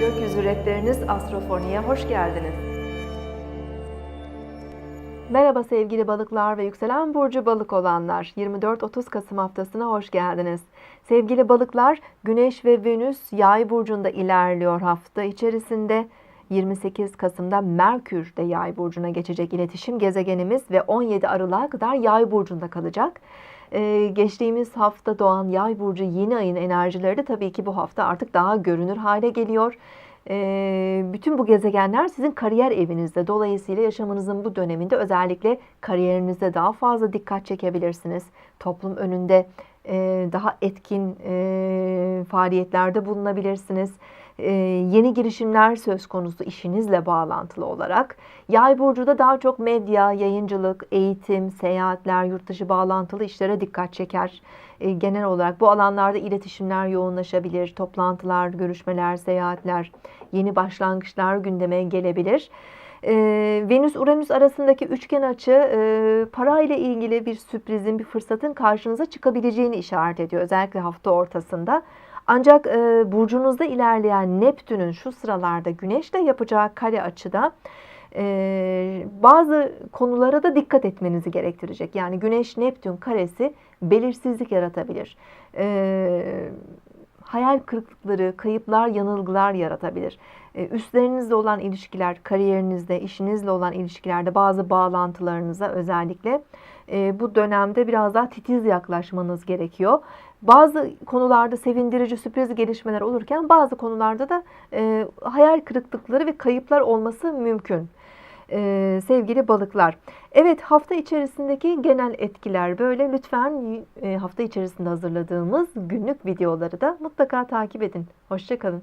rehberiniz Astrofoni'ye hoş geldiniz. Merhaba sevgili balıklar ve yükselen burcu balık olanlar. 24-30 Kasım haftasına hoş geldiniz. Sevgili balıklar, Güneş ve Venüs Yay burcunda ilerliyor hafta içerisinde. 28 Kasım'da Merkür de Yay burcuna geçecek iletişim gezegenimiz ve 17 Aralık'a kadar Yay burcunda kalacak. Ee, geçtiğimiz hafta doğan Yay burcu yeni ayın enerjileri de tabii ki bu hafta artık daha görünür hale geliyor. Ee, bütün bu gezegenler sizin kariyer evinizde. Dolayısıyla yaşamınızın bu döneminde özellikle kariyerinizde daha fazla dikkat çekebilirsiniz. Toplum önünde e, daha etkin e, faaliyetlerde bulunabilirsiniz. E, yeni girişimler söz konusu işinizle bağlantılı olarak. Yay burcu da daha çok medya, yayıncılık, eğitim, seyahatler, yurt dışı bağlantılı işlere dikkat çeker. E, genel olarak bu alanlarda iletişimler yoğunlaşabilir, toplantılar, görüşmeler, seyahatler, yeni başlangıçlar gündeme gelebilir. E, Venüs-Uranüs arasındaki üçgen açı e, para ile ilgili bir sürprizin, bir fırsatın karşınıza çıkabileceğini işaret ediyor. Özellikle hafta ortasında. Ancak e, burcunuzda ilerleyen Neptün'ün şu sıralarda Güneş'le yapacağı kare açıda e, bazı konulara da dikkat etmenizi gerektirecek. Yani Güneş-Neptün karesi belirsizlik yaratabilir. E, hayal kırıklıkları, kayıplar, yanılgılar yaratabilir. E, üstlerinizle olan ilişkiler, kariyerinizde, işinizle olan ilişkilerde bazı bağlantılarınıza özellikle e, bu dönemde biraz daha titiz yaklaşmanız gerekiyor. Bazı konularda sevindirici sürpriz gelişmeler olurken bazı konularda da e, hayal kırıklıkları ve kayıplar olması mümkün. Ee, sevgili balıklar. Evet hafta içerisindeki genel etkiler böyle. Lütfen e, hafta içerisinde hazırladığımız günlük videoları da mutlaka takip edin. Hoşçakalın.